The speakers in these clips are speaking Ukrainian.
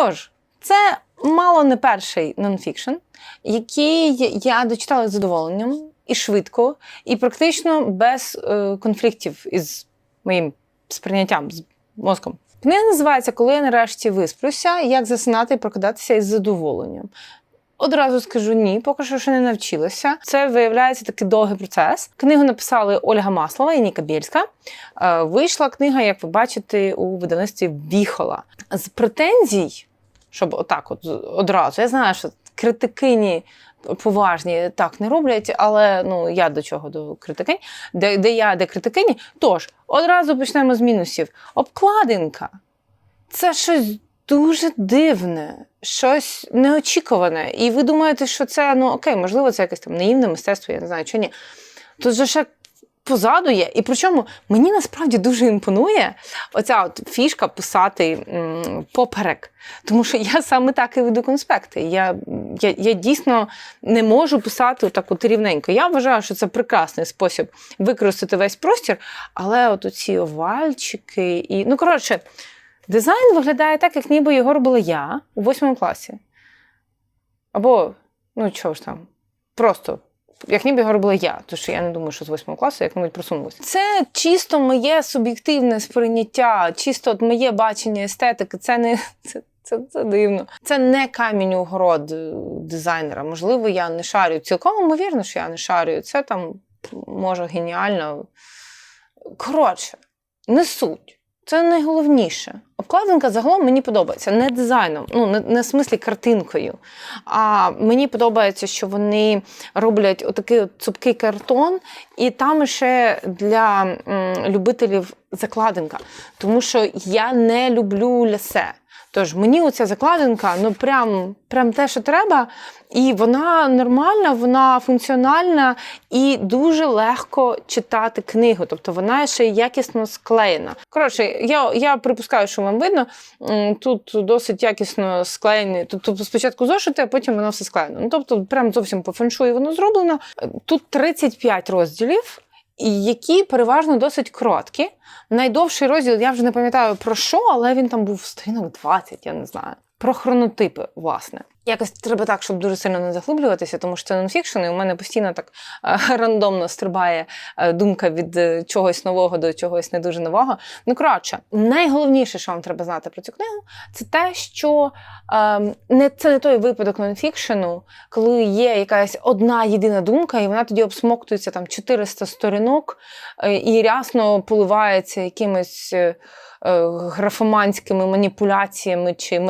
Тож, це мало не перший нонфікшн, який я дочитала з задоволенням і швидко, і практично без е, конфліктів із моїм сприйняттям з мозком. Книга називається Коли я нарешті висплюся, як засинати і прокидатися із задоволенням. Одразу скажу ні, поки що ще не навчилася. Це виявляється такий довгий процес. Книгу написали Ольга Маслова і Ніка Бєльська. Е, Вийшла книга, як ви бачите, у видавництві Віхола. З претензій, щоб отак, от одразу. Я знаю, що критикині поважні так не роблять, але ну я до чого до критикинь, де, де я, де критикині. Тож, одразу почнемо з мінусів. Обкладинка це щось дуже дивне, щось неочікуване. І ви думаєте, що це ну окей, можливо, це якесь там наївне мистецтво, я не знаю, чи ні. Тут же ще позаду є. І причому мені насправді дуже імпонує оця от фішка писати м, поперек. Тому що я саме так і веду конспекти. Я, я, я дійсно не можу писати так от рівненько. Я вважаю, що це прекрасний спосіб використати весь простір, але от оці овальчики і. Ну, коротше, дизайн виглядає так, як ніби його робила я у восьмому класі. Або, ну чого ж там, просто як ніби його робила я, тому що я не думаю, що з восьмого класу як-небудь просунулася. Це чисто моє суб'єктивне сприйняття, чисто от моє бачення естетики. Це не це, це, це дивно. Це не камінь у город е, дизайнера. Можливо, я не шарю. Цілком ймовірно, що я не шарю. Це там може геніально. Коротше, не суть. Це найголовніше. Обкладинка загалом мені подобається не дизайном, ну не, не в смислі картинкою. А мені подобається, що вони роблять отакий от цупкий картон, і там ще для м, любителів закладинка. Тому що я не люблю лясе. Тож мені оця закладинка, ну прям, прям те, що треба, і вона нормальна, вона функціональна і дуже легко читати книгу. Тобто вона ще якісно склеєна. Коротше, я я припускаю, що вам видно. Тут досить якісно склеєні. Тобто спочатку зошити, а потім воно все склеєно. Ну тобто, прям зовсім по феншую воно зроблено. Тут 35 розділів. Які переважно досить короткі. Найдовший розділ, я вже не пам'ятаю про що, але він там був сторінок 20, я не знаю. Про хронотипи, власне. Якось треба так, щоб дуже сильно не заглиблюватися, тому що це нонфікшн, і у мене постійно так е, рандомно стрибає е, думка від е, чогось нового до чогось не дуже нового. Ну, коротше, найголовніше, що вам треба знати про цю книгу, це те, що е, не це не той випадок нонфікшену, коли є якась одна єдина думка, і вона тоді обсмоктується там 400 сторінок і рясно поливається якимось. Графоманськими маніпуляціями чи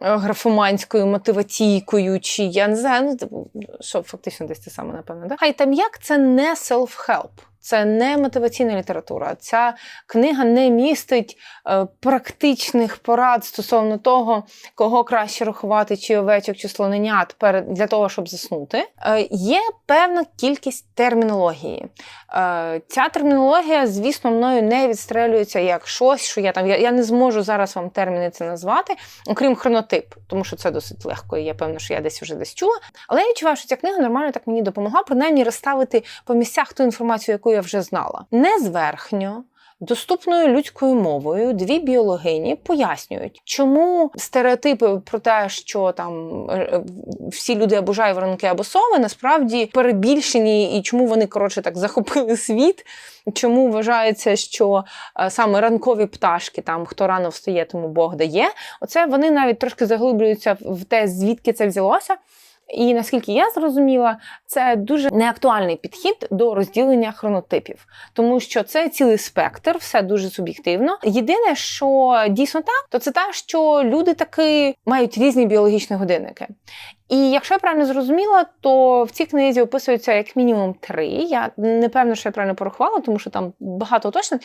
графоманською мотиваційкою, чи я не знаю, ну типу, що фактично десь те саме, напевно. Да? Хай там як це не self-help. Це не мотиваційна література. Ця книга не містить е, практичних порад стосовно того, кого краще рахувати, чи овечок, чи слоненят для того, щоб заснути. Е, є певна кількість термінології. Е, ця термінологія, звісно, мною не відстрелюється як щось, що я там. Я не зможу зараз вам терміни це назвати, окрім хронотип, тому що це досить легко, і я певна, що я десь вже десь чула. Але я відчуваю, що ця книга нормально так мені допомогла, принаймні розставити по місцях ту інформацію, яку я вже знала. Не зверхньо. Доступною людською мовою дві біологині пояснюють, чому стереотипи про те, що там е, всі люди або жайворонки, або сови, насправді перебільшені, і чому вони коротше так захопили світ. Чому вважається, що е, саме ранкові пташки, там хто рано встає, тому Бог дає. Оце вони навіть трошки заглиблюються в те, звідки це взялося. І наскільки я зрозуміла, це дуже неактуальний підхід до розділення хронотипів, тому що це цілий спектр, все дуже суб'єктивно. Єдине, що дійсно так, то це те, що люди таки мають різні біологічні годинники. І якщо я правильно зрозуміла, то в цій книзі описується як мінімум три. Я не певна, що я правильно порахувала, тому що там багато уточнень.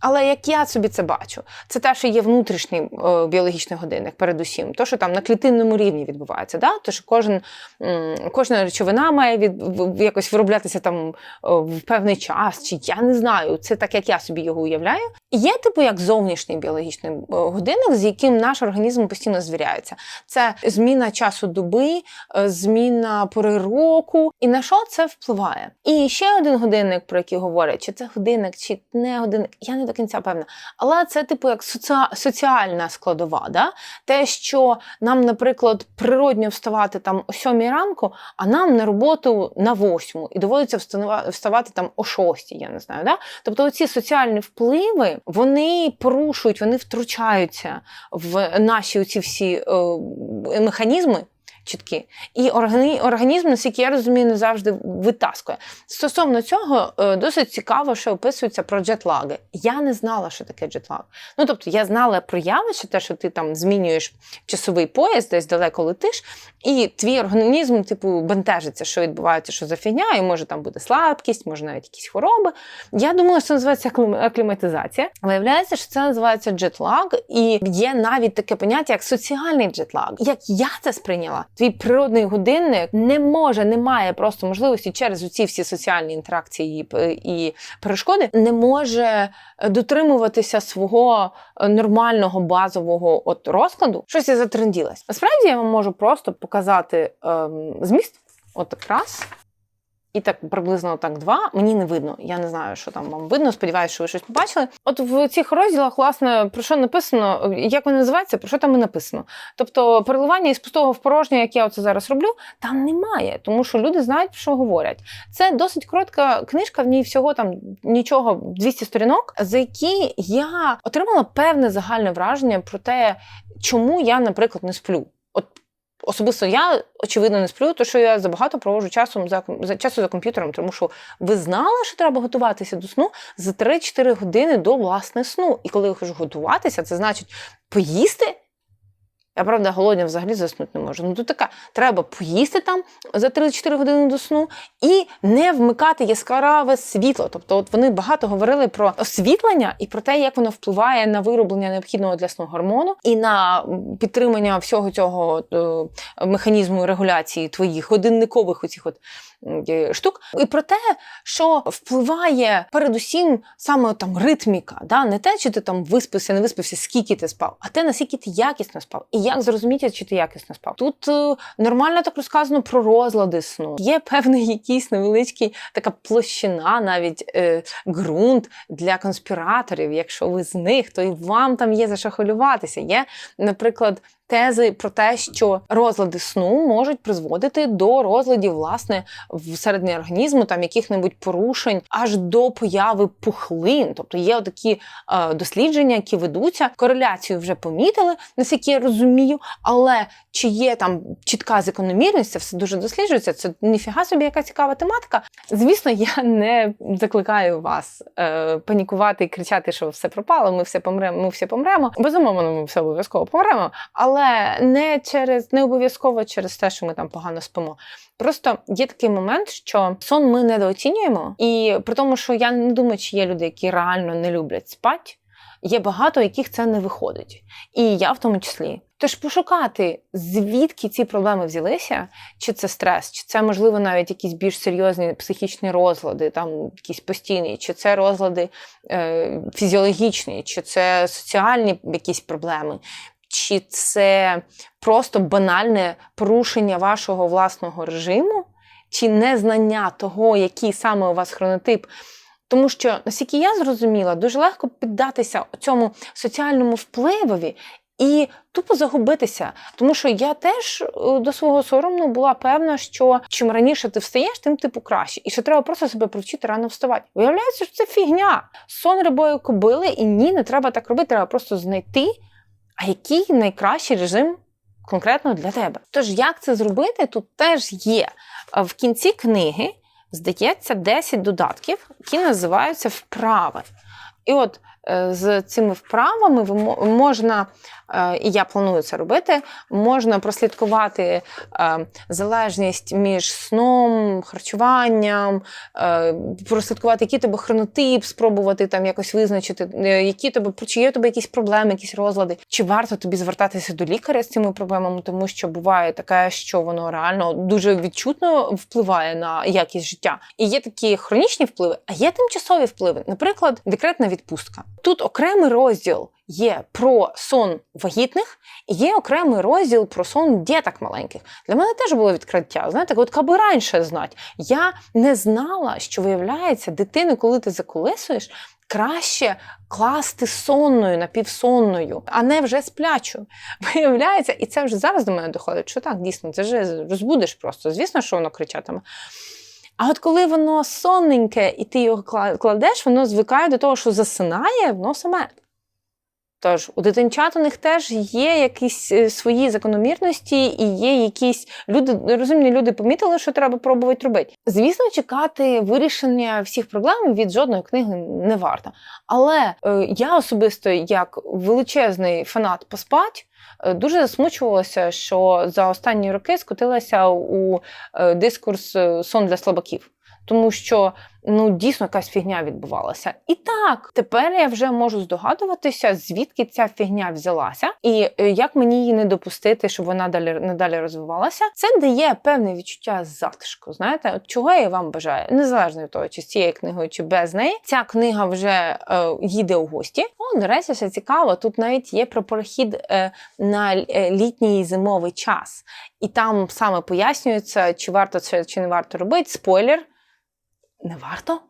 Але як я собі це бачу, це те, що є внутрішній е, біологічний годинник, передусім, то, що там на клітинному рівні відбувається, да? то що кожен, кожна речовина має від, якось вироблятися там в певний час, чи я не знаю, це так, як я собі його уявляю. Є, типу, як зовнішній біологічний годинник, з яким наш організм постійно звіряється. Це зміна часу доби е, зміна пори року. І на що це впливає? І ще один годинник, про який говорять, чи це годинник, чи не годинник, я не до кінця певна. Але це, типу, як соціа- соціальна складова. Да? Те, що нам, наприклад, природньо вставати там о сьомій ранку, а нам на роботу на восьму, і доводиться вставати там о шостій, я не знаю. Да? Тобто, оці соціальні впливи вони порушують, вони втручаються в наші оці всі е, механізми. Чіткі. І органі, організм, наскільки я розумію, не завжди витаскує. Стосовно цього, е, досить цікаво, що описується про джетлаги. Я не знала, що таке джетлаг. Ну, тобто, я знала про явище, те, що ти там змінюєш часовий пояс, десь далеко летиш, і твій організм, типу, бентежиться, що відбувається, що за фігня, і може там буде слабкість, може навіть якісь хвороби. Я думала, що це називається акліматизація. Виявляється, що це називається джетлаг, і є навіть таке поняття, як соціальний джетлаг. Як я це сприйняла, твій природний годинник не може, не має просто можливості через ці всі соціальні інтеракції і, і перешкоди, не може е, дотримуватися свого е, нормального базового от розкладу. Щось я затренділась. Насправді я вам можу просто показати ем, зміст. От якраз. І так приблизно так два. Мені не видно. Я не знаю, що там вам видно. Сподіваюся, що ви щось побачили. От в цих розділах, власне, про що написано, як вони називаються, про що там і написано. Тобто переливання із пустого в порожнє, як я це зараз роблю, там немає, тому що люди знають, про що говорять. Це досить коротка книжка, в ній всього там нічого 200 сторінок, за які я отримала певне загальне враження про те, чому я, наприклад, не сплю. От Особисто я очевидно не сплю, тому що я забагато проводжу часом за, за часу за комп'ютером, тому що ви знали, що треба готуватися до сну за 3-4 години до власне сну. І коли я хочу готуватися, це значить поїсти. Я правда голодня взагалі заснути не можу. Ну тут така, треба поїсти там за 3-4 години до сну і не вмикати яскраве світло. Тобто, от вони багато говорили про освітлення і про те, як воно впливає на вироблення необхідного для сну гормону і на підтримання всього цього е, механізму регуляції твоїх годинникових оцих от штук. І про те, що впливає передусім саме там ритміка, да? не те, чи ти там виспався, не виспався, скільки ти спав, а те, наскільки ти якісно спав. І як зрозуміти, чи ти якісно спав. Тут е, нормально так розказано про розлади сну. Є певний якийсь невеличкий така площина, навіть е, ґрунт для конспіраторів. Якщо ви з них, то і вам там є за що хвилюватися. Є, наприклад. Тези про те, що розлади сну можуть призводити до розладів власне всередині організму, там яких-небудь порушень, аж до появи пухлин. Тобто є такі е, дослідження, які ведуться. Кореляцію вже помітили, наскільки я розумію, але чи є там чітка закономірність, це все дуже досліджується. Це ніфіга собі яка цікава тематика. Звісно, я не закликаю вас е, панікувати і кричати, що все пропало, ми все помремо, ми всі помремо. Безумовно, ми все обов'язково помремо. Але але не через не обов'язково через те, що ми там погано спимо. Просто є такий момент, що сон ми недооцінюємо, і при тому, що я не думаю, чи є люди, які реально не люблять спати. Є багато, яких це не виходить, і я в тому числі. Тож пошукати, звідки ці проблеми взялися, чи це стрес, чи це можливо навіть якісь більш серйозні психічні розлади, там якісь постійні, чи це розлади е, фізіологічні, чи це соціальні якісь проблеми, чи це просто банальне порушення вашого власного режиму, чи незнання того, який саме у вас хронотип. Тому що, наскільки я зрозуміла, дуже легко піддатися цьому соціальному впливові і тупо загубитися. Тому що я теж до свого соромну була певна, що чим раніше ти встаєш, тим типу краще. І що треба просто себе привчити рано вставати. Виявляється, що це фігня. Сон рибою кобили, і ні, не треба так робити, треба просто знайти. А який найкращий режим конкретно для тебе? Тож, як це зробити, тут теж є. В кінці книги, здається, 10 додатків, які називаються вправи. І от з цими вправами можна, і я планую це робити, можна прослідкувати залежність між сном, харчуванням, прослідкувати, який тебе хронотип, спробувати там якось визначити, які тебе, чи є у тебе якісь проблеми, якісь розлади, чи варто тобі звертатися до лікаря з цими проблемами, тому що буває таке, що воно реально дуже відчутно впливає на якість життя. І є такі хронічні впливи, а є тимчасові впливи, наприклад, декретна відпустка. Тут окремий розділ є про сон вагітних, і є окремий розділ про сон діток маленьких. Для мене теж було відкриття. Знаєте, от каби раніше знати. Я не знала, що виявляється, дитину, коли ти заколисуєш, краще класти сонною, напівсонною, а не вже сплячу. Виявляється, і це вже зараз до мене доходить, що так, дійсно, це ж розбудиш просто. Звісно, що воно кричатиме. А от коли воно сонненьке і ти його кла- кладеш, воно звикає до того, що засинає, воно саме. Тож у дитинчат у них теж є якісь е, свої закономірності, і є якісь люди, розумні люди помітили, що треба пробувати робити. Звісно, чекати вирішення всіх проблем від жодної книги не варто. Але е, я особисто, як величезний фанат поспать, е, дуже засмучувалася, що за останні роки скотилася у е, дискурс е, сон для слабаків. Тому що ну дійсно якась фігня відбувалася. І так, тепер я вже можу здогадуватися, звідки ця фігня взялася, і е, як мені її не допустити, щоб вона далі надалі розвивалася. Це дає певне відчуття затишку. Знаєте, от чого я вам бажаю, незалежно від того, чи з цією книгою, чи без неї. Ця книга вже е, їде у гості. О, до ще цікаво. Тут навіть є про перехід е, на е, літній зимовий час, і там саме пояснюється, чи варто це чи не варто робити. Спойлер не варто.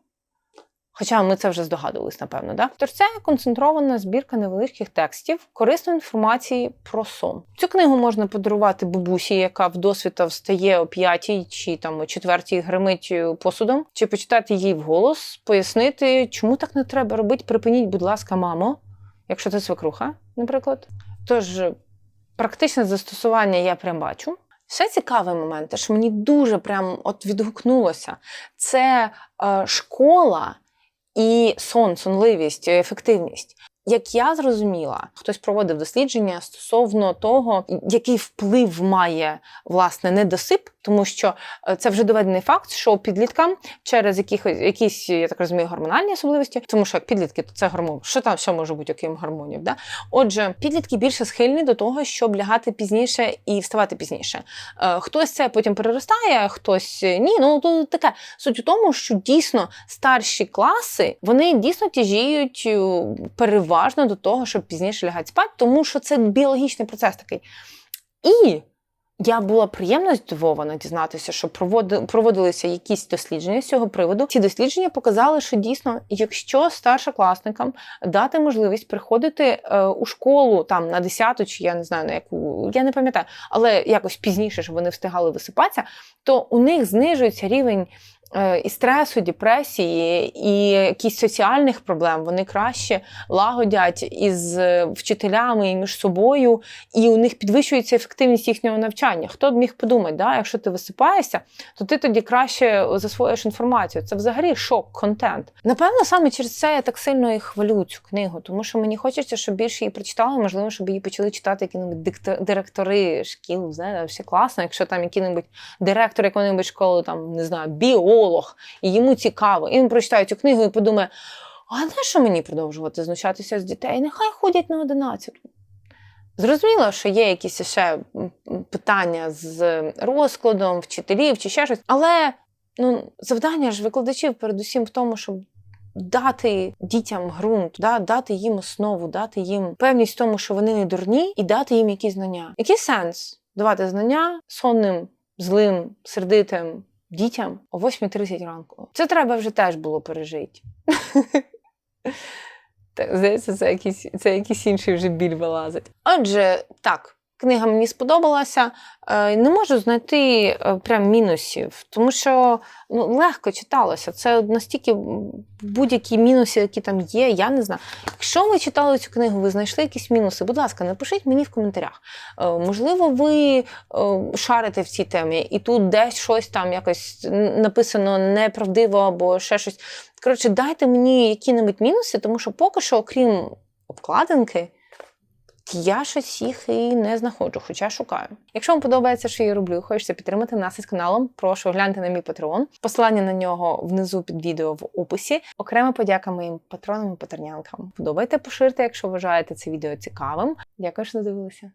Хоча ми це вже здогадувались, напевно, да? Тож це концентрована збірка невеличких текстів, корисної інформації про сон. Цю книгу можна подарувати бабусі, яка вдосвіта встає о п'ятій чи там о четвертій гримить посудом, чи почитати їй вголос, пояснити, чому так не треба робити. Припиніть, будь ласка, мамо, якщо це свекруха, наприклад. Тож практичне застосування я прям бачу. Ще цікавий момент, що мені дуже прям от відгукнулося, це е, школа і сон, сонливість, ефективність. Як я зрозуміла, хтось проводив дослідження стосовно того, який вплив має власне недосип, тому що е, це вже доведений факт, що підліткам через якихось якісь, я так розумію, гормональні особливості, тому що як підлітки, то це гормон. Що там ще може бути, окрім гормонів? Да? Отже, підлітки більше схильні до того, щоб лягати пізніше і вставати пізніше. Е, Хтось це потім переростає, хтось ні. Ну то таке суть у тому, що дійсно старші класи вони дійсно тяжіють е, переважно до того, щоб пізніше лягати спати, тому що це біологічний процес такий. І я була приємно здивована дізнатися, що проводи- проводилися якісь дослідження з цього приводу. Ці дослідження показали, що дійсно, якщо старшокласникам дати можливість приходити е, у школу там на 10 чи я не знаю на яку, я не пам'ятаю, але якось пізніше, щоб вони встигали висипатися, то у них знижується рівень. Е, І стресу, депресії, і якісь соціальних проблем вони краще лагодять із е, вчителями і між собою, і у них підвищується ефективність їхнього навчання. Хто б міг подумати, да? якщо ти висипаєшся, то ти тоді краще засвоїш інформацію. Це взагалі шок-контент. Напевно, саме через це я так сильно і хвалю цю книгу, тому що мені хочеться, щоб більше її прочитали, можливо, щоб її почали читати які-небудь директори шкіл. Все класно, якщо там який-небудь директор якої-небудь школи, там не знаю, біолог, і йому цікаво, і він прочитає цю книгу і подумає. А на що мені продовжувати знущатися з дітей? Нехай ходять на 11. Зрозуміло, що є якісь ще питання з розкладом вчителів чи ще щось, але ну, завдання ж викладачів передусім в тому, щоб дати дітям ґрунт, да, дати їм основу, дати їм певність в тому, що вони не дурні, і дати їм якісь знання. Який сенс давати знання сонним, злим, сердитим дітям о 8.30 ранку? Це треба вже теж було пережити. Так, здається, це якийсь, це якийсь інший вже біль вилазить. Отже, так. Книга мені сподобалася. Е, Не можу знайти е, прям мінусів, тому що ну, легко читалося. Це настільки будь-які мінуси, які там є, я не знаю. Якщо ви читали цю книгу, ви знайшли якісь мінуси, будь ласка, напишіть мені в коментарях. Е, Можливо, ви шарите в цій темі, і тут десь щось там якось написано неправдиво або ще щось. Коротше, дайте мені які-небудь мінуси, тому що поки що, окрім обкладинки, я щось їх і не знаходжу, хоча шукаю. Якщо вам подобається, що я роблю, хочеться підтримати нас із каналом, прошу гляньте на мій патреон. Посилання на нього внизу під відео в описі. Окрема подяка моїм патронам і патернянкам. Подобайте, поширте, якщо вважаєте це відео цікавим. Дякую, що додивилися.